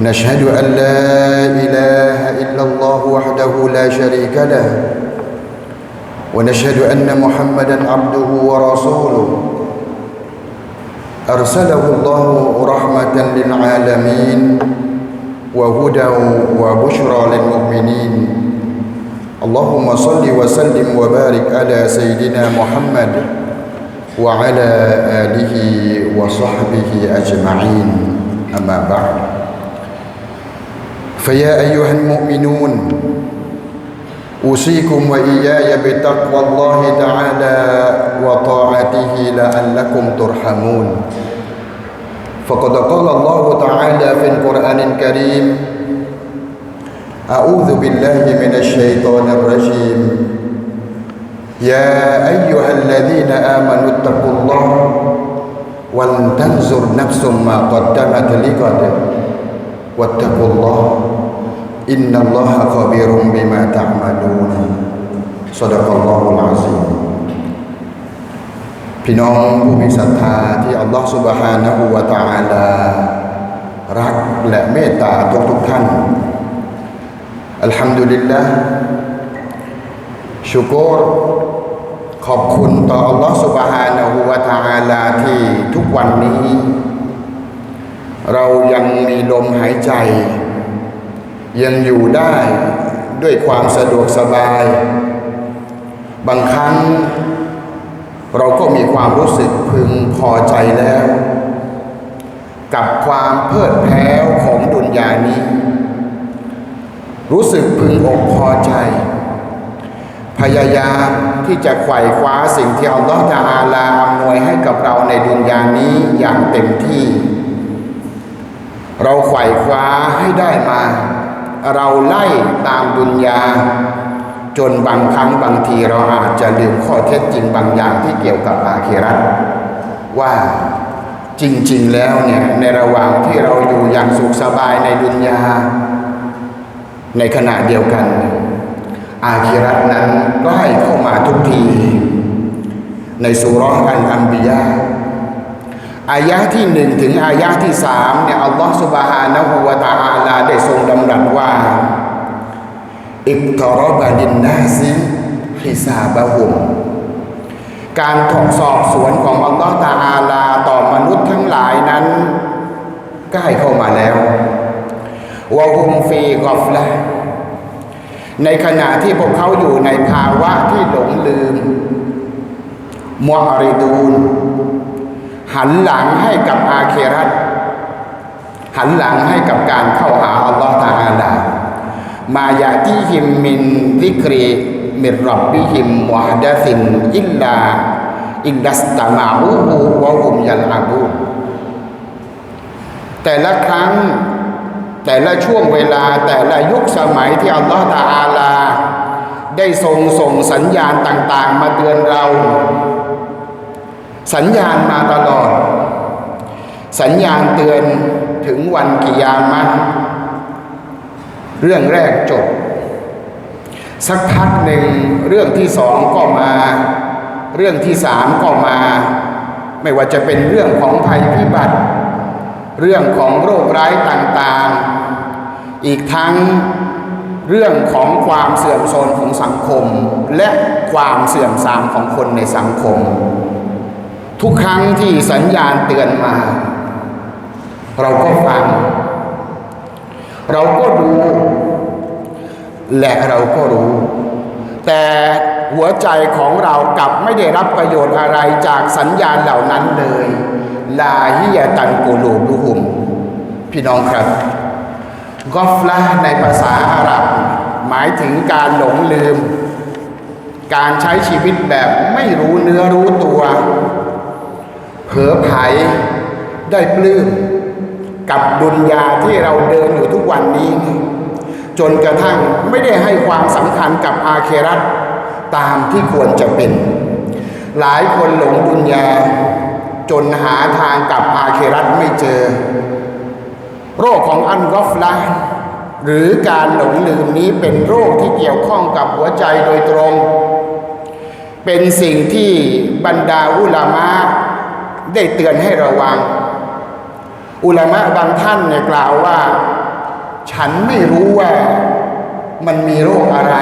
نشهد أن لا إله إلا الله وحده لا شريك له ونشهد أن محمدا عبده ورسوله. أرسله الله رحمة للعالمين وهدى وبشرى للمؤمنين. اللهم صل وسلم وبارك على سيدنا محمد وعلى آله وصحبه أجمعين. أما بعد. فيا أيها المؤمنون أوصيكم وإياي بتقوى الله تعالى وطاعته لعلكم ترحمون. فقد قال الله تعالى في القرآن الكريم أعوذ بالله من الشيطان الرجيم. يا أيها الذين آمنوا اتقوا الله ولتنظر نفس ما قدمت لغد. واتقوا الله إن الله خبير بما تعملون صدق الله العظيم พี่น้องผู้มีศรัทธาที่อัลลอฮฺ سبحانه และ تعالى รักและเมตตาทุกทุกท่าน อัลฮัมดุลิลละชุกรขอบคุณต่ออัลลอฮฺ سبحانه และ تعالى ที่ทุกวันนี้ เรายังมีลมหายใจ ยังอยู่ได้ด้วยความสะดวกสบาย บางครั้ง เราก็มีความรู้สึกพึงพอใจแล้ว กับความเพลิดเพลินของดุนยานี้ รู้สึกพึงอกพอใจ พยายามที่จะไขว่คว้าสิ่งที่อัลลอฮฺตะอาลาอำนวยให้กับเราในดุนยานี้อย่างเต็มที่ เราไขว่คว้าให้ได้มา เราไล่ตามดุนยาจนบางครั้งบางทีเราอาจจะลืมข้อเท็จจริงบางอย่างที่เกี่ยวกับอาคิรัตว่าจริง ๆ แล้วเนี่ยในระหว่างที่เราอยู่อย่างสุขสบายในดุนยา ในขณะเดียวกัน อาคิรัตนั้นใกล้เข้ามาทุกที ในสุร้อันอัมบิยา อายะที่หนึ่งถึงอายะที่สามเนี่ยอัลลอฮฺสุบฮานะฮูวะตะอาลาได้ทรงดำรัสว่า อิกตรบดินนาซิฮิซาบะฮุมการถกสอบสวนของอัลลอฮฺตาอาลาต่อมนุษย์ทั้งหลายนั้นใกล้เข้ามาแล้ววะฮุมฟีกอฟละในขณะที่พวกเขาอยู่ในภาวะที่หลงลืมมอริดูน หันหลังให้กับอาเครัตหันหลังให้กับการเข้าหาอัลลอฮฺตาอาลามายาที่หิมมินซิกรีมิรับบิหิมวะดะซินอิลลาอินดัสตามาอูฮูวะฮุมยัลอาบูแต่ละครั้งแต่ละช่วงเวลาแต่ละยุคสมัยที่อัลลอฮฺตาอาลา ได้ทรงส่งสัญญาณต่าง ๆ มาเตือนเรา สัญญาณมาตลอด สัญญาณเตือนถึงวันกิยามะเรื่องแรกจบ สักพักหนึ่งเรื่องที่สองก็มา เรื่องที่สามก็มา ไม่ว่าจะเป็นเรื่องของภัยพิบัติ เรื่องของโรคร้ายต่างๆ อีกทั้งเรื่องของความเสื่อมโทรมของสังคม และความเสื่อมทรามของคนในสังคม ทุกครั้งที่สัญญาณเตือนมา เราก็ฟัง เราก็ดูและเราก็รู้ แต่หัวใจของเรากลับไม่ได้รับประโยชน์อะไรจากสัญญาณเหล่านั้นเลย ลาฮิยะตันกูลูบุหุม พี่น้องครับกอฟละในภาษาอาหรับ หมายถึงการหลงลืม การใช้ชีวิตแบบไม่รู้เนื้อรู้ตัว เผลอไผได้ปลื้มกับดุนยาที่เราเดินอยู่ทุกวันนี้ จนกระทั่งไม่ได้ให้ความสำคัญกับอาเครัตตามที่ควรจะเป็น หลายคนหลงดุนยา จนหาทางกับอาเครัตไม่เจอ โรคของอันกอฟลาหรือการหลงลืมนี้เป็นโรคที่เกี่ยวข้องกับหัวใจโดยตรง เป็นสิ่งที่บรรดาอุลามะ ได้เตือนให้ระวัง อุลามะบางท่านเนี่ยกล่าวว่า ฉันไม่รู้ว่ามันมีโรคอะไร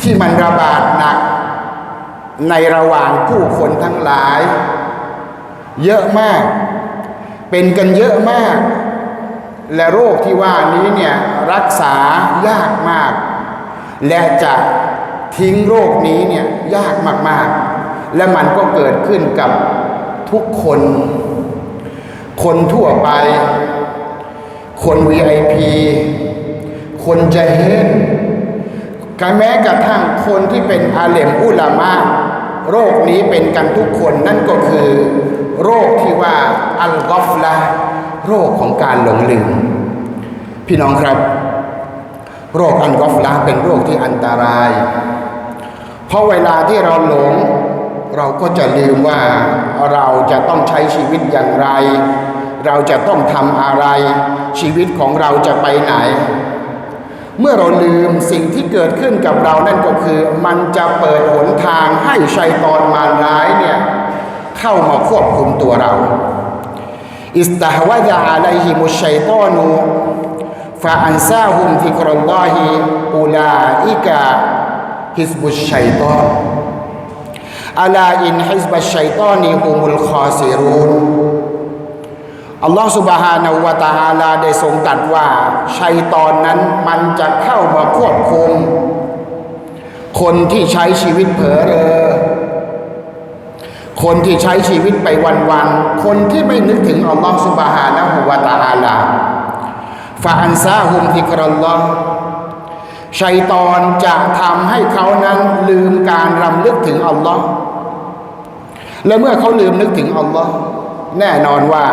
ที่มันระบาดหนัก ในระหว่างผู้คนทั้งหลาย เยอะมาก เป็นกันเยอะมาก และโรคที่ว่านี้เนี่ยรักษายากมาก และจะทิ้งโรคนี้เนี่ยยากมากๆ และมันก็เกิดขึ้นกับ ทุกคน คนทั่วไป คน VIP คนจะเห็นกันแม้กระทั่งคนที่เป็นอาเลมอุลามะโรคนี้เป็นกันทุกคนนั่นก็คือ โรคที่ว่าอัลกอฟละโรคของการหลงลืม พี่น้องครับ โรคอัลกอฟละเป็นโรคที่อันตราย เพราะเวลาที่เราหลง เราก็จะลืมว่าเราจะต้องใช้ชีวิตอย่างไร เราจะต้องทำอะไร ชีวิตของเราจะไปไหน เมื่อเราลืมสิ่งที่เกิดขึ้นกับเรานั่นก็คือ มันจะเปิดหนทางให้ชัยตอนมารร้ายเนี่ยเข้ามาควบคุมตัวเราอิสตาฮวะยาอะลัยฮิมุชัยตอนูฟาอันซาฮุมฟิกรลลอฮิอูลาอิกะฮิสบุชัยตอน อัลาอินฮิสบัชชัยตอนีฮุมุลคอซิรุนอัลลอฮฺสุบฮานาวะตะอาลาได้ทรงตรัสว่าชัยตอนนั้นมันจะเข้ามาควบคุม คนที่ใช้ชีวิตเผลอเรอคนที่ใช้ชีวิตไปวันๆ คนที่ไม่นึกถึงอัลลอฮฺสุบฮานะฮูวะตะอาลาฟาอันซาฮุมทิกรลลอฮชัยตอนจะทำให้เขานั้นลืมการรำลึกถึงอัลลอฮ์ และเมื่อเขาลืมนึกถึงอัลลอฮ์แน่นอนว่า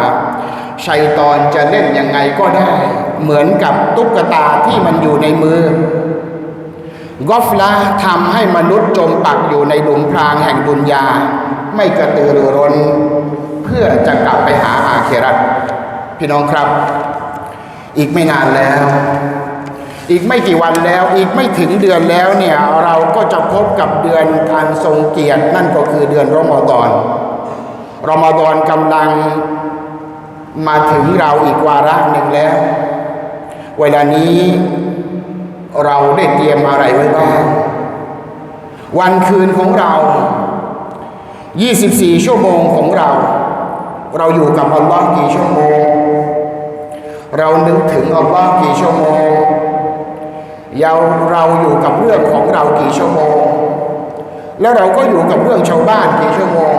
ชัยตอนจะเล่นยังไงก็ได้ เหมือนกับตุ๊กตาที่มันอยู่ในมือกอฟละทำให้มนุษย์จมปักอยู่ในหลุมพรางแห่งดุนยา ไม่กระตือรือร้น เพื่อจะกลับไปหาอาเครัตพี่น้องครับ อีกไม่นานแล้ว อีกไม่กี่วันแล้วอีกไม่ถึงเดือนแล้วเนี่ยเราก็จะพบกับเดือนอันทรงเกียรตินั่นก็คือเดือนรอมฎอนรอมฎอนกำลังมาถึงเราอีกวาระหนึ่งแล้ว เวลานี้เราได้เตรียมอะไรไว้บ้างวันคืนของเรา 24 ชั่วโมงของเรา เราอยู่กับอัลลอฮ์กี่ชั่วโมง เรานึกถึงอัลลอฮ์กี่ชั่วโมง เราเราอยู่กับเรื่องของเรากี่ชั่วโมง แล้วเราก็อยู่กับเรื่องชาวบ้านกี่ชั่วโมง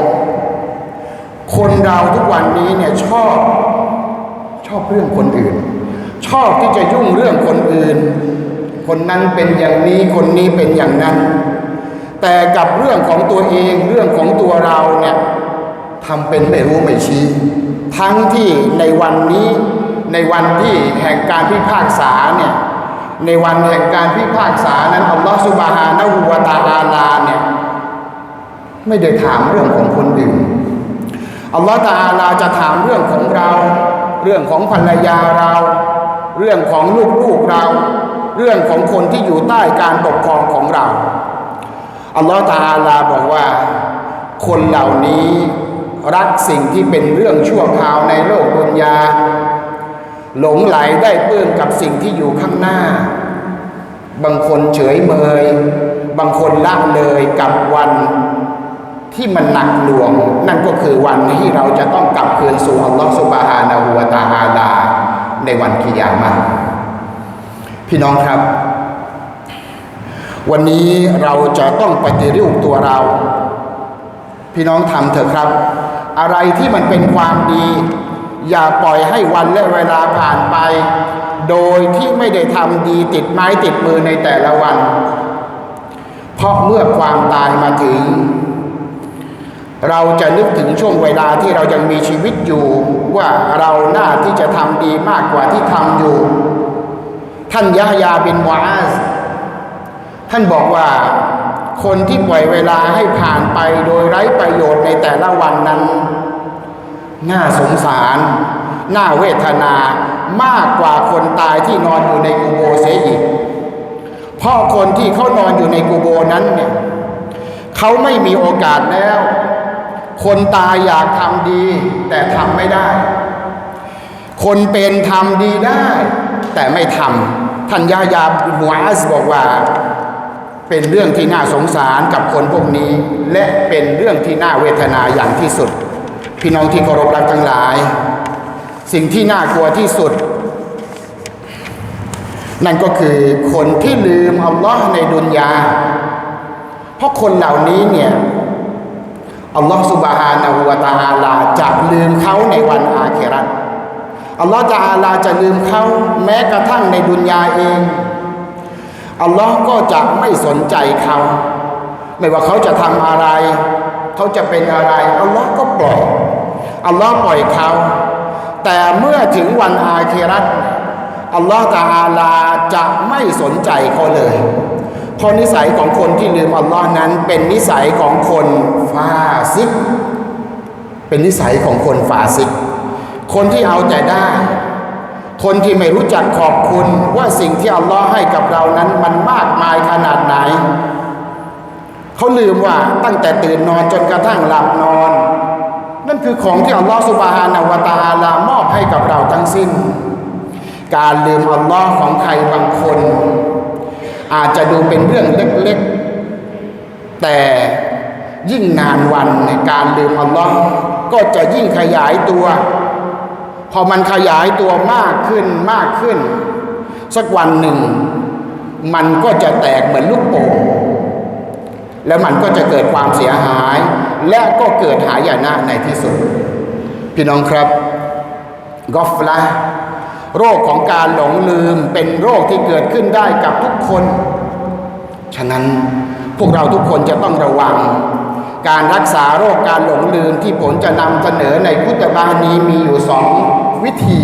คนเราทุกวันนี้เนี่ยชอบชอบเรื่องคนอื่น ชอบที่จะยุ่งเรื่องคนอื่น คนนั้นเป็นอย่างนี้คนนี้เป็นอย่างนั้น แต่กับเรื่องของตัวเองเรื่องของตัวเราเนี่ยทำเป็นไม่รู้ไม่ชี้ ทั้งที่ในวันนี้ในวันที่แห่งการพิพากษาเนี่ย ในวันแห่งการพิพากษานั้นอัลลอฮฺสุบฮานะฮูวะตะอาลาเนี่ยไม่ได้ถามเรื่องของคนอื่นอัลลอฮฺตาอาลาจะถามเรื่องของเรา เรื่องของภรรยาเรา เรื่องของลูกๆเรา เรื่องของคนที่อยู่ใต้การปกครองของเราอัลลอฮฺตาอาลาบอกว่า คนเหล่านี้รักสิ่งที่เป็นเรื่องชั่วคราวในโลกดุนยา หลงไหลได้เปื้อนกับสิ่งที่อยู่ข้างหน้า บางคนเฉยเมย บางคนละเลยกับวันที่มันหนักหน่วง นั่นก็คือวันที่เราจะต้องกลับคืนสู่อัลลอฮฺสุบฮานาหูวะตาอาลา ในวันกิยามะพี่น้องครับ วันนี้เราจะต้องปฏิรูปตัวเรา พี่น้องทำเถอะครับ อะไรที่มันเป็นความดี อย่าปล่อยให้วันและเวลาผ่านไป โดยที่ไม่ได้ทำดีติดไม้ติดมือในแต่ละวัน เพราะเมื่อความตายมาถึง เราจะนึกถึงช่วงเวลาที่เรายังมีชีวิตอยู่ ว่าเราหน้าที่จะทำดีมากกว่าที่ทำอยู่ ท่านยะยาบินวาสท่านบอกว่าคนที่ปล่อยเวลาให้ผ่านไปโดยไร้ประโยชน์ในแต่ละวันนั้น น่าสงสาร น่าเวทนามากกว่าคนตายที่นอนอยู่ในกูโบเสียอีกเพราะคนที่เขานอนอยู่ในกูโบนั้นเนี่ยเขาไม่มีโอกาสแล้ว คนตายอยากทำดี แต่ทำไม่ได้ คนเป็นทำดีได้ แต่ไม่ทำท่านยาญาบินวาสบอกว่าเป็นเรื่องที่น่าสงสารกับคนพวกนี้ และเป็นเรื่องที่น่าเวทนาอย่างที่สุด พี่น้องที่เคารพรักทั้งหลาย สิ่งที่น่ากลัวที่สุด นั่นก็คือคนที่ลืมอัลลอฮ์ในดุนยา เพราะคนเหล่านี้เนี่ยอัลลอฮ์สุบฮานะฮูวะตะอาลาจะลืมเขาในวันอาเครัตอัลลอฮ์ตะอาลาจะลืมเขาแม้กระทั่งในดุนยาเองอัลลอฮ์ก็จะไม่สนใจเขา ไม่ว่าเขาจะทำอะไร เขาจะเป็นอะไรอัลลอฮ์ก็ปล่อย อัลลอฮ์ปล่อยเขา แต่เมื่อถึงวันอาเครัตอัลลอฮ์ตะอาลาจะไม่สนใจเขาเลยเพราะนิสัยของคนที่ลืมอัลลอฮ์นั้น เป็นนิสัยของคนฟาซิก เป็นนิสัยของคนฟาซิก คนที่เอาแต่ได้ คนที่ไม่รู้จักขอบคุณว่าสิ่งที่อัลลอฮ์ให้กับเรานั้นมันมากมายขนาดไหน เขาลืมว่าตั้งแต่ตื่นนอนจนกระทั่งหลับนอน นั่นคือของที่อัลลอฮ์สุบฮานาวตาลามอบให้กับเราทั้งสิ้น การลืมอัลลอฮ์ของใครบางคน อาจจะดูเป็นเรื่องเล็กๆ แต่ยิ่งนานวันในการลืมอัลลอฮ์ก็จะยิ่งขยายตัว พอมันขยายตัวมากขึ้นมากขึ้น สักวันหนึ่ง มันก็จะแตกเหมือนลูกโป่งแล้วมันก็จะเกิดความเสียหาย และก็เกิดหายนะในที่สุด พี่น้องครับกอฟละโรคของการหลงลืมเป็นโรคที่เกิดขึ้นได้กับทุกคน ฉะนั้นพวกเราทุกคนจะต้องระวัง การรักษาโรคการหลงลืมที่ผมจะนำเสนอในพุทธบานี้มีอยู่สองวิธี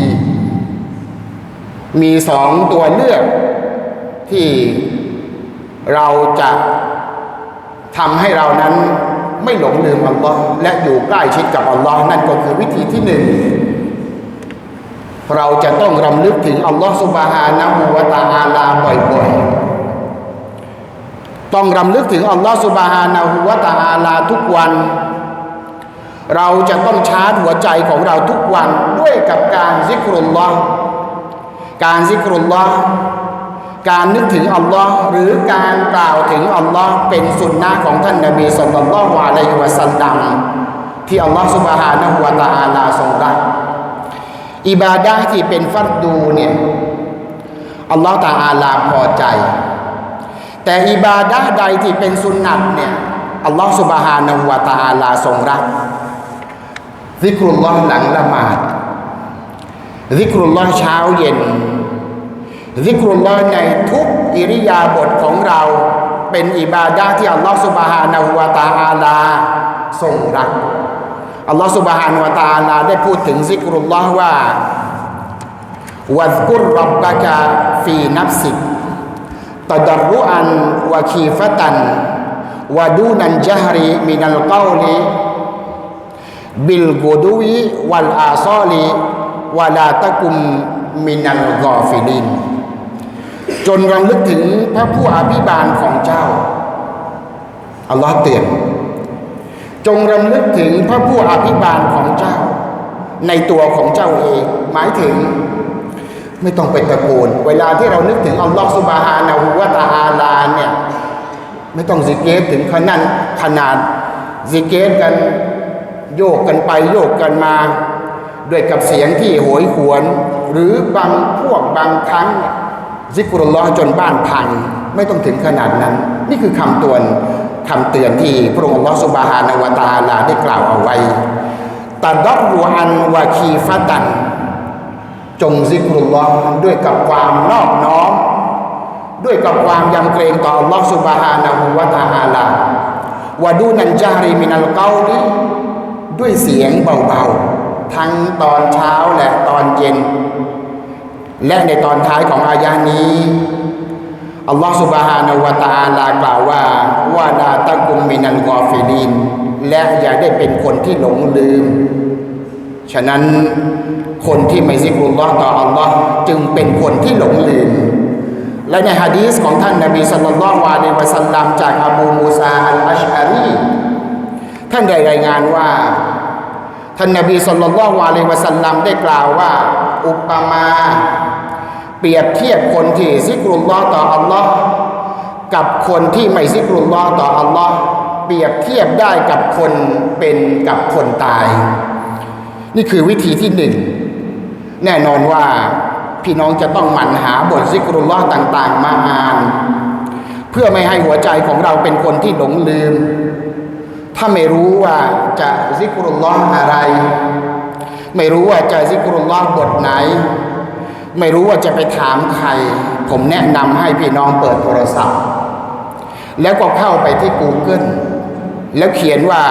มีสองตัวเลือกที่เราจะทำให้เรานั้น ไม่หลงลืมอัลลอฮ์และอยู่ใกล้ชิดกับอัลลอฮ์นั่นก็คือวิธีที่หนึ่งเราจะต้องรำลึกถึงอัลลอฮ์สุบฮานะฮูวะตาอาลาบ่อยๆ ต้องรำลึกถึงอัลลอฮ์สุบฮานะฮูวะตาอาลาทุกวัน เราจะต้องชาร์จหัวใจของเราทุกวันด้วยกับการซิกรุลลอฮ์การซิกรุลลอฮ์ การนึกถึงอัลลอฮ์หรือการกล่าวถึงอัลลอฮ์เป็นสุนนะของท่านนบีสุลต่านละฮ์วะลัยฮิวะสัลลัมที่อัลลอฮ์สุบฮานะฮูวะตาอาลาทรงรักอิบาดะห์ที่เป็นฟัดดูเนี่ยอัลลอฮ์ตาอาลาพอใจ แต่อิบาดะห์ใดที่เป็นสุนนัตเนี่ยอัลลอฮ์สุบฮานะฮูวะตาอาลาทรงรักซิกรุลลอฮ์หลังละหมาดซิกรุลลอฮ์เช้าเย็น ซิกรุลลอฮ์ในทุกอิริยาบถของเราเป็นอิบาดะที่อัลลอฮฺสุบฮานะฮูวะตาอาลาทรงรักอัลลอฮฺสุบฮานะฮูวะตาอาลาได้พูดถึงซิกรุลลอฮ์ว่าวัซกุรรับบะกะฟีนับสิกตดรุอันวะคีฟะตันวะดูนันจฮรีมินัลกาวลีบิลกูดุวีวัลอาซอลีวะลาตะกุมมินัลกอฟิลิน จนรำลึกถึงพระผู้อภิบาลของเจ้า อัลลอฮ์เตือนจงรำลึกถึงพระผู้อภิบาลของเจ้า ในตัวของเจ้าเอง หมายถึง ไม่ต้องไปตะโกนเวลาที่เรานึกถึงอัลลอฮ์สุบฮานะฮูวะตะอาลาเนี่ยไม่ต้องซิกเกตถึงขนาดขนาดซิกเกตกันโยกกันไปโยกกันมา ด้วยกับเสียงที่โหยหวน หรือบางพวกบางครั้ง ซิกรุลลอฮ์จนบ้านพังไม่ต้องถึงขนาดนั้น นี่คือคำเตือนคำเตือนที่พระองค์อัลอสุบฮานาวตาอาลาได้กล่าวเอาไว้ตัดดอกรูอันวาคีฟะตัน จงซิกรุลลอฮ์ด้วยกับความนอบน้อม ด้วยกับความยำเกรงต่ออัลอสุบฮานาวตาอาลาวะดูนันจารีมินัลเกาลีด้วยเสียงเบาๆ ทั้งตอนเช้าและตอนเย็น และในตอนท้ายของอายานี้ อัลลอฮฺสุบฮานาวะตาลากล่าวว่า ว่าลาตะกุมมินันกอฟิลีนและอย่าได้เป็นคนที่หลงลืม ฉะนั้นคนที่ไม่ซิกรุลลอฮ์ต่ออัลลอฮ์จึงเป็นคนที่หลงลืม และในฮะดีษของท่านนบีสัลลัลลอฮุอะลัยฮิวะสัลลัมจากอบูมูซาอัลอัชอารีท่านได้รายงานว่า ท่านนบีสัลลัลลอฮุอะลัยฮิวะสัลลัมได้กล่าวว่า อุปมา เปรียบเทียบคนที่ซิกรุลลอต่ออัลลอฮ์กับคนที่ไม่ซิกรุลลอต่ออัลลอฮ์เปรียบเทียบได้กับคนเป็นกับคนตาย นี่คือวิธีที่หนึ่งแน่นอนว่าพี่น้องจะต้องหมั่นหาบทซิกรุลลอต่าง ๆ มาอ่าน เพื่อไม่ให้หัวใจของเราเป็นคนที่หลงลืม ถ้าไม่รู้ว่าจะซิกรุลลออะไร ไม่รู้ว่าจะซิกรุลลอบทไหน ไม่รู้ว่าจะไปถามใคร ผมแนะนำให้พี่น้องเปิดโทรศัพท์ แล้วก็เข้าไปที่ Google แล้วเขียนว่า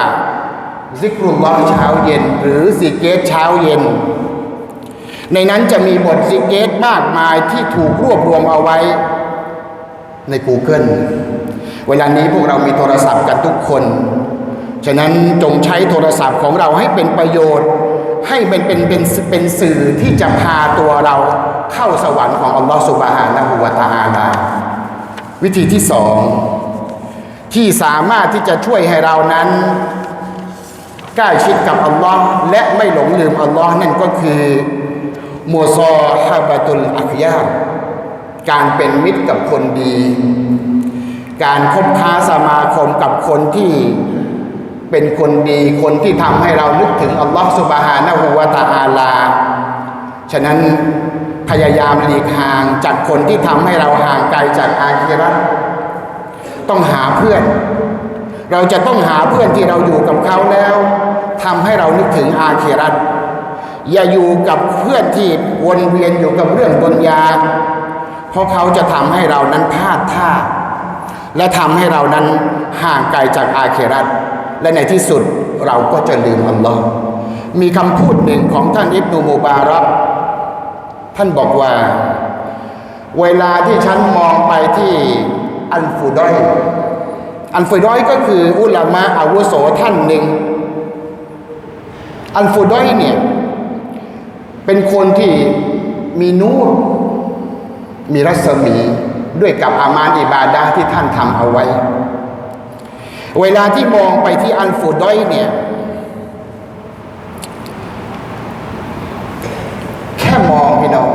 ซิกรุลลอฮ์เช้าเย็น หรือซิกเกตเช้าเย็น ในนั้นจะมีบทซิกเกตมากมายที่ถูกรวบรวมเอาไว้ใน Google เวลานี้พวกเรามีโทรศัพท์กันทุกคน ฉะนั้นจงใช้โทรศัพท์ของเราให้เป็นประโยชน์ ให้มันเป็นเป็นเป็นสื่อที่จะพาตัวเรา เข้าสวรรค์ของอัลลอฮฺสุบฮานะฮูวาตาอาลาวิธีที่สองที่สามารถที่จะช่วยให้เรานั้นใกล้ชิดกับอัลลอฮ์และไม่หลงลืมอัลลอฮ์นั่นก็คือมัวซอฮาบะตุลอักยาการเป็นมิตรกับคนดี การคบค้าสมาคมกับคนที่เป็นคนดีคนที่ทำให้เรานึกถึงอัลลอฮ์สุบฮานะฮูวาตาอาลา ฉะนั้น พยายามหลีกห่างจากคนที่ทำให้เราห่างไกลจากอาคิรัตต้องหาเพื่อน เราจะต้องหาเพื่อนที่เราอยู่กับเขาแล้วทำให้เรานึกถึงอาคิรัตอย่าอยู่กับเพื่อนที่วนเวียนอยู่กับเรื่องบนยา เพราะเขาจะทำให้เรานั้นพลาดท่า และทำให้เรานั้นห่างไกลจากอาเครัตและในที่สุดเราก็จะลืมอัลลอฮ์มีคำพูดหนึ่งของท่านอิบนูมูบารัก ท่านบอกว่า เวลาที่ฉันมองไปที่อันฟูดอย อันฟูดอยก็คืออุลามะอาวุโสท่านหนึ่ง อันฟูดอยเนี่ย เป็นคนที่มีนูรมีรัศมีด้วยกับอามานอิบาดาที่ท่านทำเอาไว้ เวลาที่มองไปที่อันฟูดอยเนี่ย แค่มองพี่น้อง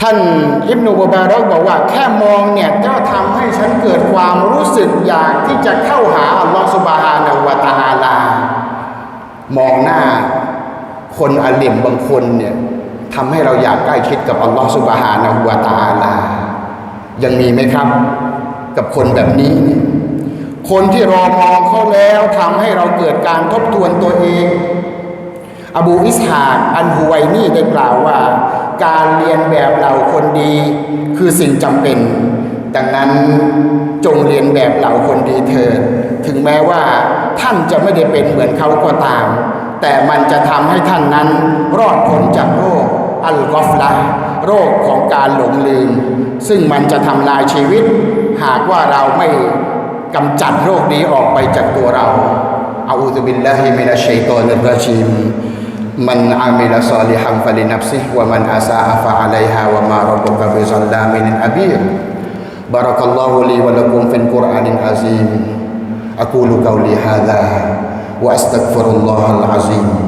ท่านอิบนุบารักบอกว่า แค่มองเนี่ยก็ทำให้ฉันเกิดความรู้สึกอยากที่จะเข้าหาอัลลอฮฺสุบฮานะฮูวะตาลามองหน้าคนอาลิมบางคนเนี่ยทำให้เราอยากใกล้ชิดกับอัลลอฮฺสุบฮานะฮูวะตาลา ยังมีไหมครับ กับคนแบบนี้ คนที่รอมองเขาแล้วทำให้เราเกิดการทบทวนตัวเอง อบูอิสฮากอันฮุไวนี่ได้กล่าวว่า การเรียนแบบเราคนดีคือสิ่งจำเป็น ดังนั้นจงเรียนแบบเหล่าคนดีเถิดถึงแม้ว่าท่านจะไม่ได้เป็นเหมือนเขาก็ตาม แต่มันจะทำให้ท่านนั้นรอดพ้นจากโรคอัลกอฟละโรคของการหลงลืม ซึ่งมันจะทำลายชีวิต หากว่าเราไม่กำจัดโรคนี้ออกไปจากตัวเราอาอูซุบิลลาฮิมินัชชัยฏอนรราจีม man amila salihan fali nafsih wa man asa'a fa alaiha wa ma rabbuka bi abir barakallahu li wa lakum fil qur'anil azim. Aqulu qawli hadha wa astaghfirullahal azim.